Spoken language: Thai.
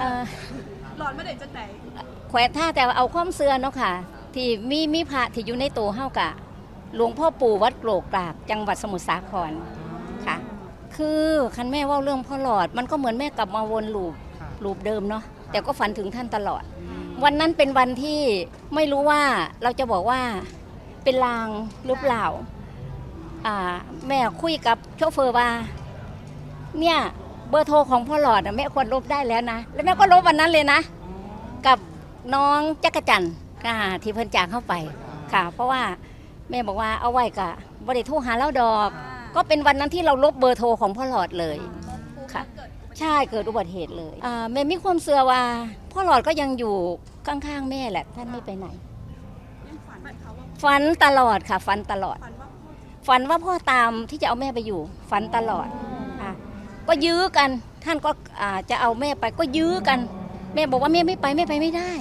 เอ่อหลอนไม่ได้จังไหนแขวนท่าแต่ว่าเอาความเสื่อเนาะค่ะ ที่มีมีพระที่อยู่ในตัวเฮากะ หลวงพ่อปู่วัดโกรกกราก จังหวัดสมุทรสาครค่ะ คือคันแม่เว่าเรื่องพ่อหลอด มันก็เหมือนแม่กลับมาวนลูปลูปเดิมเนาะแต่ก็ฝันถึงท่านตลอด วันนั้นเป็นวันที่ไม่รู้ว่าเราจะบอกว่าเป็นลางหรือเปล่าอ่า แม่คุยกับโชเฟอร์ว่า เนี่ย เบอร์โทรของพ่อหลอดอะแม่ควรลบได้แล้วนะ แล้วแม่ก็ลบวันนั้นเลยนะ กับน้องจักรจันทร์อ่าที่เพิ่นจากเข้าไปค่ะ เพราะว่าแม่บอกว่าเอาไว้กะบริโทรหาเล่าดอก ก็เป็นวันนั้นที่เราลบเบอร์โทรของพ่อหลอดเลยค่ะ ใช่เกิดอุบัติเหตุเลยอ่าแม่มีความเชื่อว่าพ่อหลอดก็ยังอยู่ข้างๆแม่แหละท่านไม่ไปไหน ฝันตลอดค่ะ ฝันตลอด ฝันว่าพ่อตามที่จะเอาแม่ไปอยู่ ฝันตลอด ก็ยื้อกัน ท่านก็จะเอาแม่ไปก็ยื้อกัน แม่บอกว่าแม่ไม่ไปแม่ไปไม่ได้